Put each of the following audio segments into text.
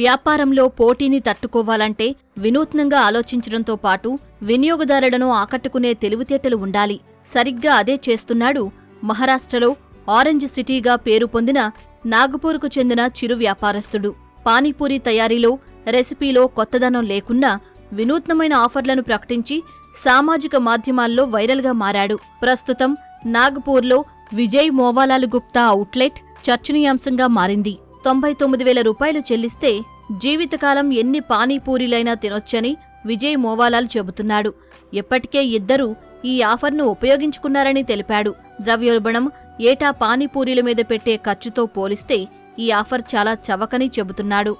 వ్యాపారంలో పోటీని తట్టుకోవాలంటే వినూత్నంగా ఆలోచించడంతో పాటు వినియోగదారులను ఆకట్టుకునే తెలివితేటలు ఉండాలి. సరిగ్గా అదే చేస్తున్నాడు మహారాష్ట్రలో ఆరెంజ్ సిటీగా పేరు పొందిన నాగపూర్కు చెందిన చిరు వ్యాపారస్తుడు. పానీపూరి తయారీలో రెసిపీలో కొత్తదనం లేకున్నా వినూత్నమైన ఆఫర్లను ప్రకటించి సామాజిక మాధ్యమాల్లో వైరల్గా మారాడు. ప్రస్తుతం నాగపూర్లో విజయ్ మోవాలాల్ గుప్తా అవుట్లెట్ చర్చనీయాంశంగా మారింది. తొంభై తొమ్మిది వేల రూపాయలు చెల్లిస్తే జీవితకాలం ఎన్ని పానీపూరీలైనా తినొచ్చని విజయ్ మోవాలాల్ చెబుతున్నాడు ఎప్పటికే ఇద్దరూ ఈ ఆఫర్ను ఉపయోగించుకున్నారని తెలిపాడు ద్రవ్యోల్బణం ఏటా పానీపూరీల మీద పెట్టే ఖర్చుతో పోలిస్తే ఈ ఆఫర్ చాలా చవకని చెబుతున్నాడు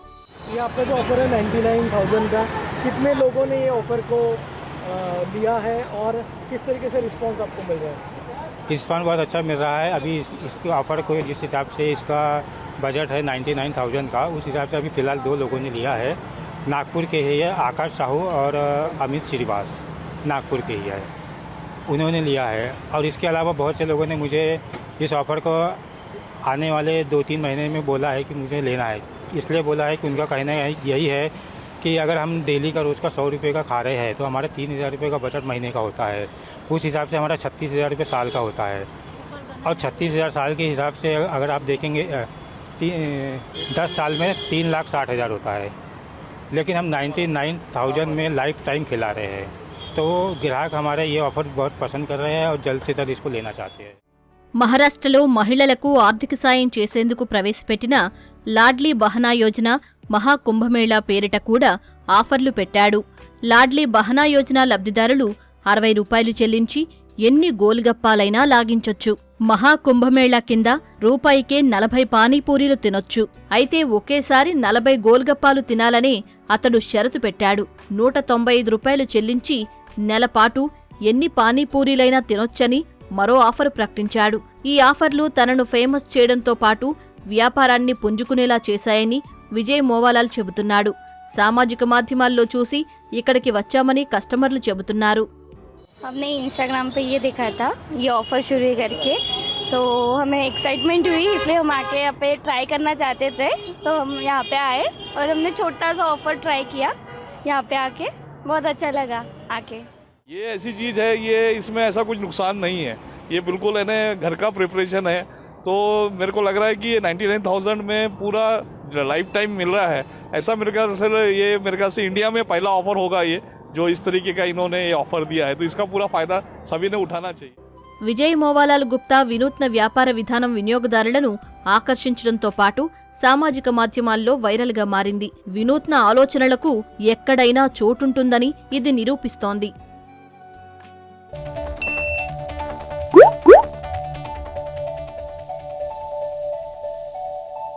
ये आपका जो ऑफ़र है नाइन्टी नाइन थाउजेंड का कितने लोगों ने ये ऑफ़र को अ, लिया है और किस तरीके से रिस्पांस आपको मिल रहा है रिस्पॉन्स बहुत अच्छा मिल रहा है अभी इस, इसके ऑफर को जिस हिसाब से इसका बजट है नाइन्टी नाइन थाउज़ेंड का। उस हिसाब से अभी फ़िलहाल दो लोगों ने लिया है। नागपुर के ही है आकाश साहू और अमित श्रीवास। नागपुर के ही है। उन्होंने लिया है। और इसके अलावा बहुत से लोगों ने मुझे इस ऑफ़र को आने वाले दो तीन महीने में बोला है कि मुझे लेना है। इसलिए बोला है कि उनका कहना यही है कि अगर हम डेली का रोज़ का सौ रुपये का खा रहे हैं तो हमारा तीन हज़ार रुपये का बजट महीने का होता है। उस हिसाब से हमारा छत्तीस हज़ार रुपये साल का होता है। और छत्तीस हज़ार साल के हिसाब से अगर आप देखेंगे दस साल में तीन लाख साठ हज़ार होता है लेकिन हम नाइन्टी नाइन थाउजेंड में लाइफ टाइम खिला रहे हैं तो ग्राहक हमारे ये ऑफ़र बहुत पसंद कर रहे हैं और जल्द से जल्द इसको लेना चाहते हैं మహారాష్ట్రలో మహిళలకు ఆర్థిక సాయం చేసేందుకు ప్రవేశపెట్టిన లాడ్లీ బహనా యోజన మహాకుంభమేళా పేరిట కూడా ఆఫర్లు పెట్టాడు లాడ్లీ బహనా యోజన లబ్ధిదారులు అరవై రూపాయలు చెల్లించి ఎన్ని గోల్గప్పాలైనా లాగించొచ్చు మహాకుంభమేళా కింద రూపాయికే నలభై పానీపూరీలు తినొచ్చు. అయితే ఒకేసారి నలభై గోల్గప్పాలు తినాలని అతడు షరతు పెట్టాడు. నూట తొంభై ఐదు రూపాయలు చెల్లించి నెలపాటు ఎన్ని పానీపూరీలైనా తినొచ్చని మరో ఆఫర్ ప్రకటించాడు. ఈ ఆఫర్లు తనను ఫేమస్ చేయడంతో పాటు వ్యాపారాన్ని పుంజుకునేలా చేశాయని విజయ్ మోవాలాల్ చెబుతున్నాడు. సామాజిక మాధ్యమాల్లో చూసి ఇక్కడికి వచ్చామని కస్టమర్లు చెబుతున్నారు. हमने इंस्टाग्राम पे ये देखा था, ये ऑफ़र शुरू करके। तो हमें एक्साइटमेंट हुई, इसलिए हम आके यहाँ पे ट्राई करना चाहते थे। तो हम यहाँ पे आए और हमने छोटा सा ऑफ़र ट्राई किया, यहाँ पे आके। बहुत अच्छा लगा आके। ये ऐसी चीज़ है, ये इसमें ऐसा कुछ नुकसान नहीं है। ये बिल्कुल है घर का प्रिपरेशन है। तो मेरे को लग रहा है कि ये नाइन्टी नाइन थाउज़ेंड में पूरा लाइफ टाइम मिल रहा है। ऐसा मेरे ख्याल ये मेरे ख्याल से इंडिया में पहला ऑफ़र होगा ये। जो इस तरीके का इन्होंने ये ऑफर दिया है तो इसका पूरा फ़ायदा सभी ने उठाना चाहिए విజయ్ మోవాలాల్ గుప్తా వినూత్న వ్యాపార విధానం వినియోగదారులను ఆకర్షించడంతో పాటు సామాజిక మాధ్యమాల్లో వైరల్గా మారింది వినూత్న ఆలోచనలకు ఎక్కడైనా చోటుంటుందని ఇది నిరూపిస్తోంది